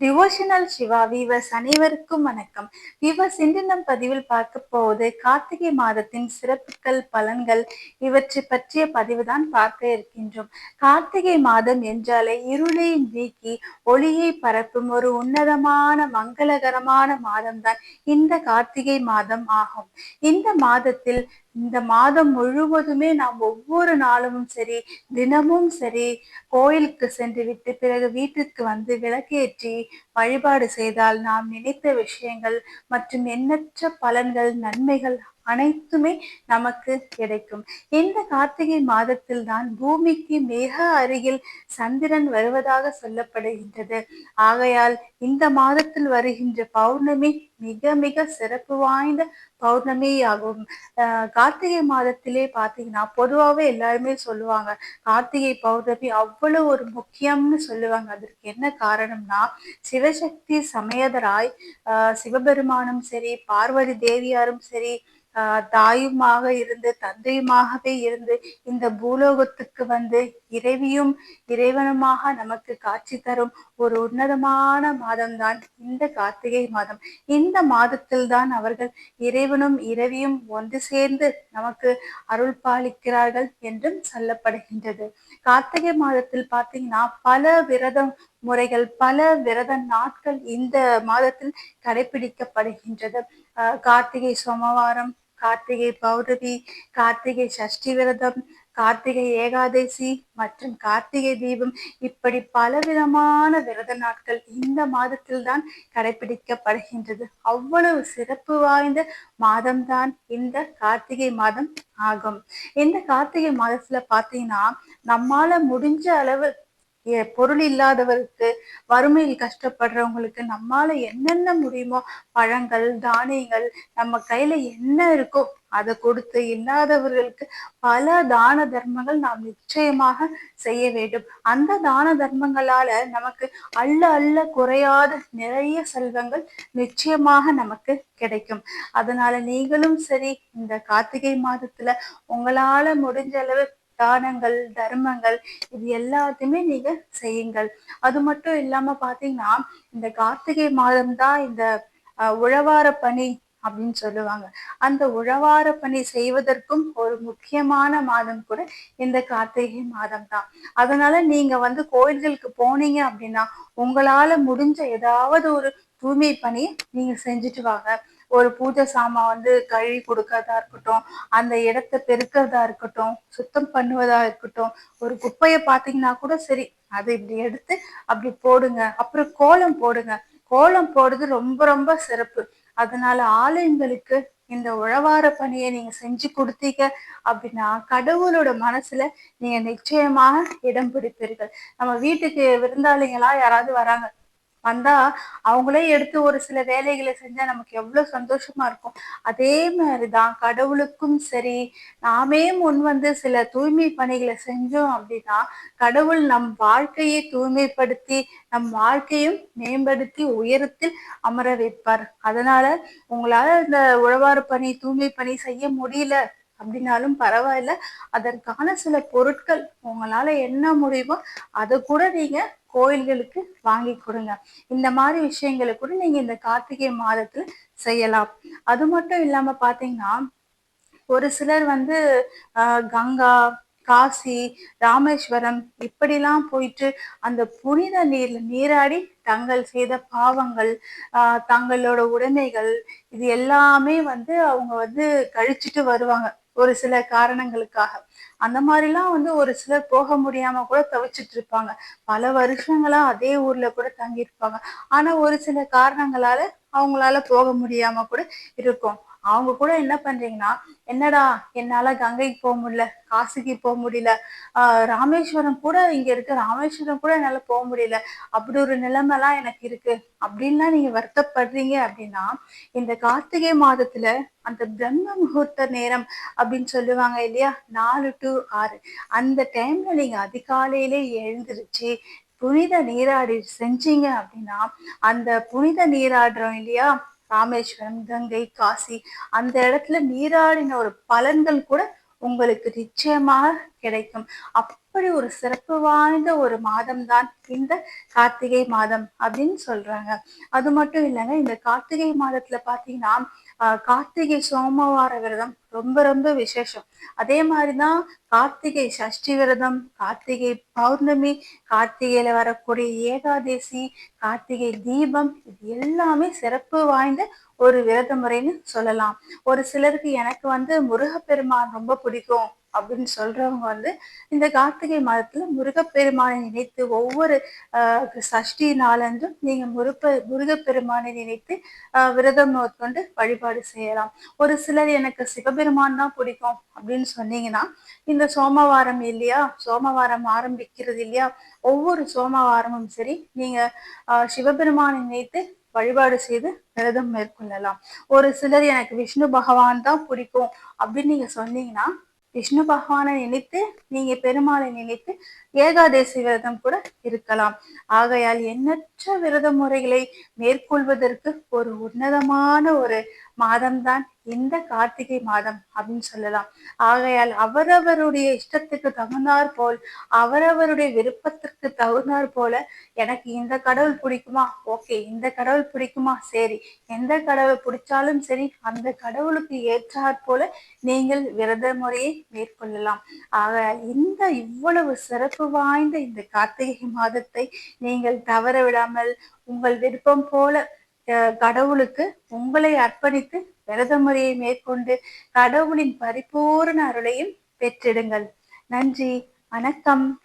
Devotional Siva viewers அனைவருக்கும் வணக்கம். Viewers இன்று நம் பதிவில் பார்க்க போவது கார்த்திகை மாதத்தின் சிறப்புகள் பலன்கள் இவற்றை பற்றிய பதிவு தான் பார்க்க இருக்கின்றோம். கார்த்திகை மாதம் என்றாலே இருளை நீக்கி ஒளியை பரப்பும் ஒரு உன்னதமான மங்களகரமான மாதம்தான் இந்த கார்த்திகை மாதம் ஆகும். இந்த மாதத்தில் இந்த மாதம் முழுவதுமே நாம் ஒவ்வொரு நாளும் சரி தினமும் சரி கோயிலுக்கு சென்று விட்டு பிறகு வீட்டிற்கு வந்து விளக்கேற்றி வழிபாடு செய்தால் நாம் நினைத்த விஷயங்கள் மற்றும் எண்ணற்ற பலன்கள் நன்மைகள் அனைத்துமே நமக்கு கிடைக்கும். இந்த கார்த்திகை மாதத்தில் தான் பூமிக்கு மிக அருகில் சந்திரன் வருவதாக சொல்லப்படுகின்றது. ஆகையால் இந்த மாதத்தில் வருகின்ற பௌர்ணமி மிக மிக சிறப்பு வாய்ந்த பௌர்ணமியாகும். கார்த்திகை மாதத்திலே பார்த்தீங்கன்னா பொதுவாகவே எல்லாருமே சொல்லுவாங்க கார்த்திகை பௌர்ணமி அவ்வளவு ஒரு முக்கியம்னு சொல்லுவாங்க. அதற்கு என்ன காரணம்னா சிவசக்தி சமயதராய் சிவபெருமானும் சரி பார்வதி தேவியாரும் சரி தாயுமாக இருந்து தந்தையுமாகவே இருந்து இந்த பூலோகத்துக்கு வந்து இறைவியும் இறைவனுமாக நமக்கு காட்சி தரும் ஒரு உன்னதமான மாதம்தான் இந்த கார்த்திகை மாதம். இந்த மாதத்தில் தான் அவர்கள் இறைவனும் இரவியும் ஒன்று சேர்ந்து நமக்கு அருள் பாலிக்கிறார்கள் என்றும் சொல்லப்படுகின்றது. கார்த்திகை மாதத்தில் பார்த்தீங்கன்னா பல விரதம் முறைகள் பல விரத நாட்கள் இந்த மாதத்தில் கடைபிடிக்கப்படுகின்றது. கார்த்திகை சோமவாரம் கார்த்திகை பௌர்ணமி கார்த்திகை சஷ்டி விரதம் கார்த்திகை ஏகாதசி மற்றும் கார்த்திகை தீபம். இப்படி பலவிதமான விரத நாட்கள் இந்த மாதத்தில் தான் கடைபிடிக்கப்படுகின்றது. அவ்வளவு சிறப்பு வாய்ந்த மாதம்தான் இந்த கார்த்திகை மாதம் ஆகும். இந்த கார்த்திகை மாதத்துல பாத்தீங்கன்னா நம்மால முடிஞ்ச அளவு பொருள் இல்லாதவருக்கு வறுமையில் கஷ்டப்படுறவங்களுக்கு நம்மால என்னென்ன முடியுமோ பழங்கள் தானியங்கள் நம்ம கையில என்ன இருக்கோ அதை கொடுத்து இல்லாதவர்களுக்கு பல தான தர்மங்கள் நாம் நிச்சயமாக செய்ய வேண்டும். அந்த தான தர்மங்களால நமக்கு அள்ள அள்ள குறையாத நிறைய செல்வங்கள் நிச்சயமாக நமக்கு கிடைக்கும். அதனால நீங்களும் சரி இந்த கார்த்திகை மாதத்துல உங்களால முடிஞ்ச அளவு தானங்கள் தர்மங்கள் இது எல்லாத்தையுமே நீங்க செய்யுங்கள். அது மட்டும் இல்லாம பாத்தீங்கன்னா இந்த கார்த்திகை மாதம் தான் இந்த உழவார பணி அப்படின்னு சொல்லுவாங்க. அந்த உழவார பணி செய்வதற்கும் ஒரு முக்கியமான மாதம் கூட இந்த கார்த்திகை மாதம் தான். அதனால நீங்க வந்து கோயில்களுக்கு போனீங்க அப்படின்னா உங்களால முடிஞ்ச ஏதாவது ஒரு தூய்மை பணி நீங்க செஞ்சுட்டு வாங்க. ஒரு பூஜை சாமான் வந்து கழுவி கொடுக்கறதா இருக்கட்டும் அந்த இடத்த பெருக்கிறதா இருக்கட்டும் சுத்தம் பண்ணுவதா இருக்கட்டும் ஒரு குப்பையை பார்த்தீங்கன்னா கூட சரி அதை இப்படி எடுத்து அப்படி போடுங்க. அப்புறம் கோலம் போடுங்க. கோலம் போடுறது ரொம்ப ரொம்ப சிறப்பு. அதனால ஆலயங்களுக்கு இந்த உழவார பணியை நீங்க செஞ்சு கொடுத்தீங்க அப்படின்னா கடவுளோட மனசுல நீங்க நிச்சயமாக இடம் பிடிப்பீர்கள். நம்ம வீட்டுக்கு விருந்தாளிங்களா யாராவது வராங்க வந்தா அவங்களே எடுத்து ஒரு சில வேலைகளை செஞ்சா நமக்கு எவ்வளவு சந்தோஷமா இருக்கும். அதே மாதிரிதான் கடவுளுக்கும் சரி நாமே முன் வந்து சில தூய்மை பணிகளை செஞ்சோம் அப்படின்னா கடவுள் நம் வாழ்க்கையை தூய்மைப்படுத்தி நம் வாழ்க்கையும் மேம்படுத்தி உயரத்தில் அமர வைப்பார். அதனால உங்களால இந்த உழவாறு பணி தூய்மை பணி செய்ய முடியல அப்படின்னாலும் பரவாயில்ல. அதற்கான சில பொருட்கள் உங்களால என்ன முடியுமோ அதை கூட நீங்க கோயில்களுக்கு வாங்கி கொடுங்க. இந்த மாதிரி விஷயங்களை கூட நீங்க இந்த கார்த்திகை மாதத்துல செய்யலாம். அது மட்டும் இல்லாம பாத்தீங்கன்னா ஒரு சிலர் வந்து ஆஹ் கங்கா காசி ராமேஸ்வரம் இப்படிலாம் போயிட்டு அந்த புனித நீர்ல நீராடி தங்கள் செய்த பாவங்கள் ஆஹ் தங்களோட உடைமைகள் இது எல்லாமே வந்து அவங்க வந்து கழிச்சுட்டு வருவாங்க. ஒரு சில காரணங்களுக்காக. அந்த மாதிரிலாம் வந்து ஒரு சிலர் போக முடியாம கூட தவிச்சிட்டு இருப்பாங்க. பல வருஷங்களா அதே ஊர்ல கூட தங்கியிருப்பாங்க. ஆனா ஒரு சில காரணங்களால அவங்களால போக முடியாம கூட இருக்கும். அவங்க கூட என்ன பண்றீங்கன்னா என்னடா என்னால கங்கைக்கு போக முடியல காசிக்கு போக முடியல ராமேஸ்வரம் கூட இங்க இருக்கு ராமேஸ்வரம் கூட என்னால போக முடியல அப்படி ஒரு நிலைமைலாம் எனக்கு இருக்கு. அப்படின்லாம் நீங்க வருத்தப்படுறீங்க அப்படின்னா இந்த கார்த்திகை மாதத்துல அந்த பிரம்ம முகூர்த்த நேரம் அப்படின்னு சொல்லுவாங்க இல்லையா? நாலு டு ஆறு. அந்த டைம்ல நீங்க அதிகாலையிலே எழுந்திருச்சு புனித நீராடி செஞ்சீங்க அப்படின்னா அந்த புனித நீராடுறோம் இல்லையா? ராமேஸ்வரம் கங்கை காசி அந்த இடத்துல நீராடின ஒரு பலன்கள் கூட உங்களுக்கு நிச்சயமாக கிடைக்கும். அப் அப்படி ஒரு சிறப்பு வாய்ந்த ஒரு மாதம் தான் இந்த கார்த்திகை மாதம் அப்படின்னு சொல்றாங்க. அது மட்டும் இல்லைங்க இந்த கார்த்திகை மாதத்துல பாத்தீங்கன்னா கார்த்திகை சோமவார விரதம் ரொம்ப ரொம்ப விசேஷம். அதே மாதிரிதான் கார்த்திகை சஷ்டி விரதம் கார்த்திகை பௌர்ணமி கார்த்திகையில வரக்கூடிய ஏகாதசி கார்த்திகை தீபம் இது எல்லாமே சிறப்பு வாய்ந்த ஒரு விரத முறைன்னு சொல்லலாம். ஒரு சிலருக்கு எனக்கு வந்து முருகப்பெருமான் ரொம்ப பிடிக்கும். அப்படின்னு சொல்றவங்க வந்து இந்த கார்த்திகை மாதத்துல முருகப்பெருமானை நினைத்து ஒவ்வொரு ஆஹ் சஷ்டி நாளன்றும் நீங்க முருப்ப முருகப்பெருமானை நினைத்து ஆஹ் விரதம் மேற்கொண்டு வழிபாடு செய்யலாம். ஒரு சிலர் எனக்கு சிவபெருமான் தான் பிடிக்கும் அப்படின்னு சொன்னீங்கன்னா இந்த சோமவாரம் இல்லையா? சோமவாரம் ஆரம்பிக்கிறது இல்லையா? ஒவ்வொரு சோமவாரமும் சரி நீங்க ஆஹ் சிவபெருமானை நினைத்து வழிபாடு செய்து விரதம் மேற்கொள்ளலாம். ஒரு சிலர் எனக்கு விஷ்ணு பகவான் தான் பிடிக்கும் அப்படின்னு நீங்க சொன்னீங்கன்னா விஷ்ணு பகவானை நினைத்து நீங்க பெருமாளை நினைத்து ஏகாதசி விரதம் கூட இருக்கலாம். ஆகையால் எண்ணற்ற விரத முறைகளை மேற்கொள்வதற்கு ஒரு உன்னதமான ஒரு மாதம்தான் இந்த கார்த்திகை மாதம் அப்படின்னு சொல்லலாம். ஆகையால் அவரவருடைய இஷ்டத்துக்கு தகுந்தாற் போல் அவரவருடைய விருப்பத்திற்கு தகுந்தாற் போல எனக்கு இந்த கடவுள் பிடிக்குமா? ஓகே இந்த கடவுள் பிடிக்குமா? சரி எந்த கடவுள் பிடிச்சாலும் சரி அந்த கடவுளுக்கு ஏற்றாற் போல நீங்கள் விரத முறையை மேற்கொள்ளலாம். ஆகையால் இந்த இவ்வளவு சிறப்பு வாய்ந்த இந்த கார்த்திகை மாதத்தை நீங்கள் தவற விடாமல் உங்கள் விருப்பம் போல கடவுளுக்கு உங்களை அர்ப்பணித்து விரத முறையை மேற்கொண்டு கடவுளின் பரிபூர்ண அருளையும் பெற்றிடுங்கள். நன்றி. வணக்கம்.